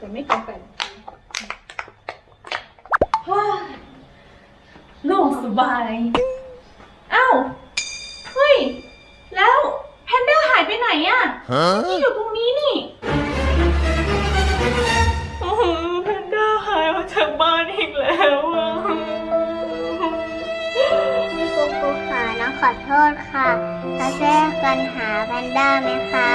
แต่ไม่กินไปว้าโล่งสบาย อ้าว เฮ้ย แล้วแพนด้าหายไปไหนอะนี่อยู่ตรงนี้นี่ โอ้โหแพนด้าหายออกจากบ้านอีกแล้วอะพี่กุ๊กกุ๊กค่ะน้องขอโทษค่ะเราช่วยกันหาแพนด้าไหมคะ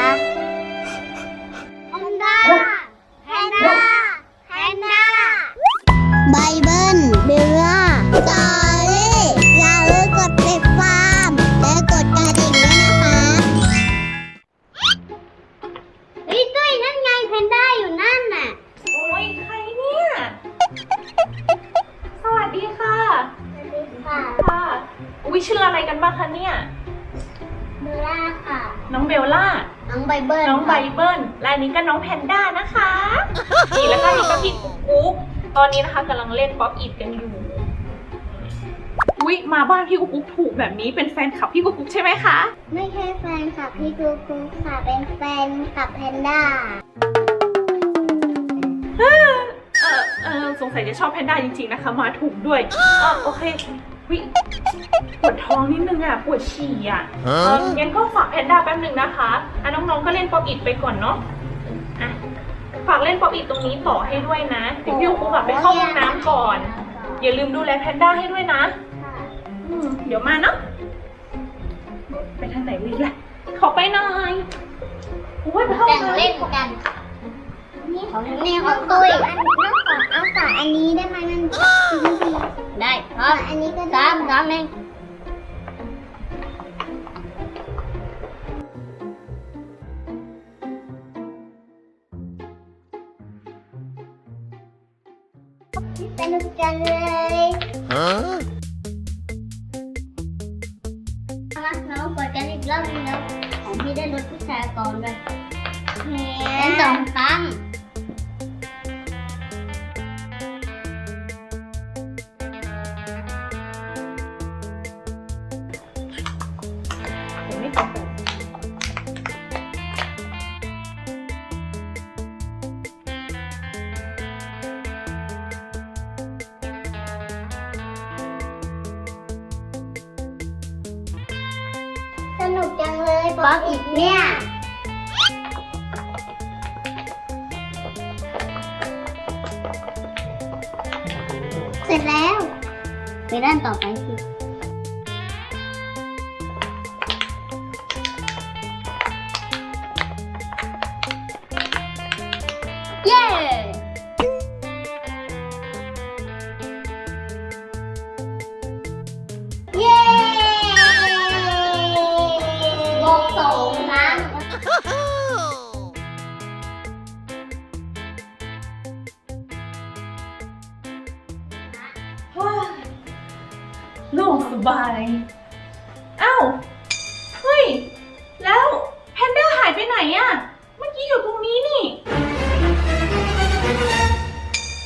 อุ้ยชื่ออะไรกันบ้างคะเนี่ย เบลล่าค่ะ น้องเบลล่า น้องไบเบิลน้องไบค่ะเบิลและอันนี้ก็น้องแพนด้านะคะนี่แล้วก็นี่ก็พี่กุ๊กกุ๊กตอนนี้นะคะกำลังเล่นป๊อปอิดกันอยู่ อุ๊ยมาบ้านพี่กุ๊กกุ๊กถูกแบบนี้เป็นแฟนคลับพี่กุ๊กกุ๊กใช่ไหมคะ ไม่ใช่แฟนคลับพี่กุ๊กกุ๊กค่ะ เป็นแฟนคลับแพนด้า เออเออสงสัยจะชอบแพนด้าจริงๆนะคะ มาถูกด้วยอ๋อโอเค วิปวดท้องนิดนึงอะปวดฉี่อะเอองั้นก็ฝากแพนด้าแป๊บหนึ่งนะคะอะน้องๆก็เล่นป๊อปอิดไปก่อนเนาะอะฝากเล่นป๊อปอิดตรงนี้ต่อให้ด้วยนะเดี๋ยวพี่กุ๊กกลับไปเข้าห้องน้ำก่อน อย่าลืมดูแลแพนด้าให้ด้วยนะอืมเดี๋ยวมาเนาะไปทางไหนดีล่ะขอไปหน่อยโอ้ยไปเข้าแบ่งน้ำเล่นกัน นี่ของนี่ของตุ้ยอันน้องขอเอาสายอันนี้ได้ไหมมันได้เพราะอันนี้ก็สามสามเองสนุกจังเลย Huh? มาน้องเปิดกันอีกรอบนึงแล้วของพี่ได้รถผู้ชายก่อนด้วยเป็นสองครั้ง นุกจังเลยป๊อกอีกเนี่ย เสร็จแล้ว ไปด้านต่อไปสิเย้ โล่งสบายอ้าวเฮ้ย แล้วแพนด้าหายไปไหนอะเมื่อกี้อยู่ตรงนี้นี่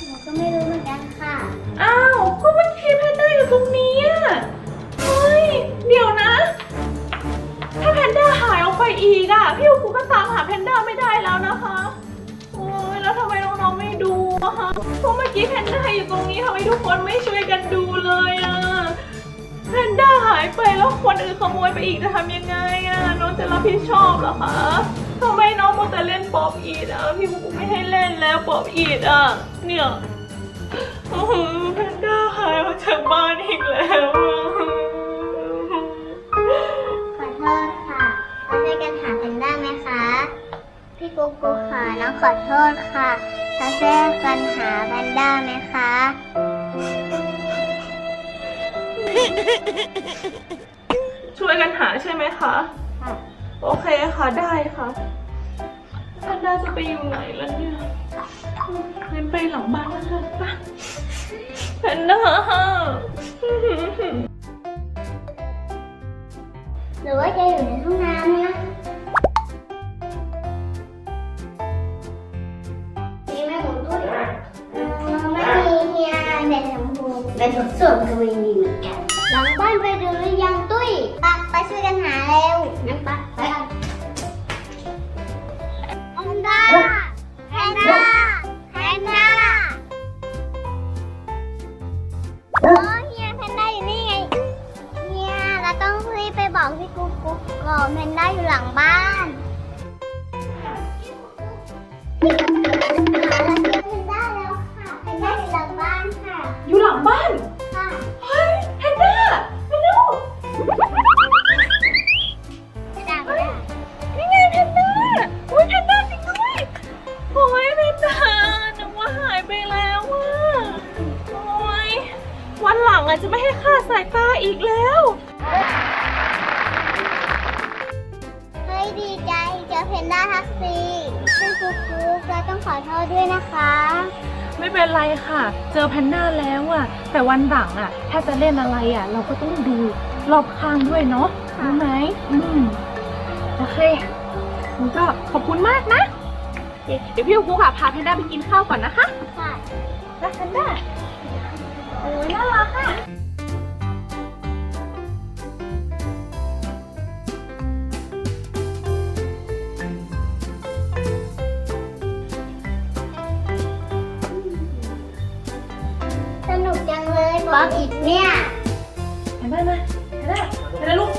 หนูก็ไม่รู้เหมือนกันค่ะ อ้าวก็เมื่อกี้แพนด้าอยู่ตรงนี้อะเฮ้ย เดี๋ยวนะ ถ้าแพนด้าหายออกไปอีกอะพี่อูกูก็ตามหาแพนด้าไม่ได้แล้วนะคะ โอ้ยแล้วทำไมน้องๆไม่ดูอะคะเพราะเมื่อกี้แพนด้าอยู่ตรงนี้ทำไมทุกคนไม่ช่วยกันดูเลยอะ คนอื่นขโมยไปอีกจะทำยังไงอะน้องจะรับผิดชอบเหรอคะทำไมน้องมัวแต่เล่นป๊อปอีดอะพี่อูกูไม่ให้เล่นแล้วป๊อปอีดอะเนี่ยโอ้โหแพนด้าหายออกจากบ้านอีกแล้วอะขอโทษค่ะเราช่วยกันหาแพนด้าไหมคะ พี่กุ๊กกุ๊กค่ะน้องขอโทษค่ะเราช่วยกันหาแพนด้าไหมคะ วยกันหาใช่ไหมคะโอเคค่ะได้ค่ะแพนด้าจะไปอยู่ไหนล่ะเนี่ยเล่นไปหลังบ้านแล้วกันปะแพนด้าหรือว่าจะอยู่ในห้องน้ำนะมีแม่หมูตุ้ยเออไม่มีเฮียเป็นชมพูเป็นสดส่วนก็ไม่มีเหมือนกัน หลังบ้านไปดูหรือยังตุ้ยปะไป ช่วยกันหาเร็วงั้นปะไปกันนดาแพนด้าแพนด้าโอ้เฮียแพนด้าอยู่นี่ไงเฮียเราต้องรีบไปบอกพี่กุ๊กกุ๊กก่อนแพนด้าอยู่หลังบ้านะจะไม่ให้คลาดสายตาอีกแล้ว เฮ้ยดีใจเจอเพนด้าทักซีซึ่งกุ๊กกุ๊กเราต้องขอโทษด้วยนะคะ ไม่เป็นไรค่ะ เจอแพนด้าแล้วอะแต่วันหลังอะถ้าจะเล่นอะไรอะเราก็ต้องดูรอบข้างด้วยเนาะค่ะ รู้ไหมอืมโอเคงั้นก็ขอบคุณมากนะเดี๋ยวพี่ครูค่ะพาแพนด้าไปกินข้าวก่อนนะคะค่ะนะแพนด้า โอ้ยน่ารักค่ะสนุกจังเลยป๊อปอิดเนี่ยแพนด้ามาแพนด้าแพนด้าลูก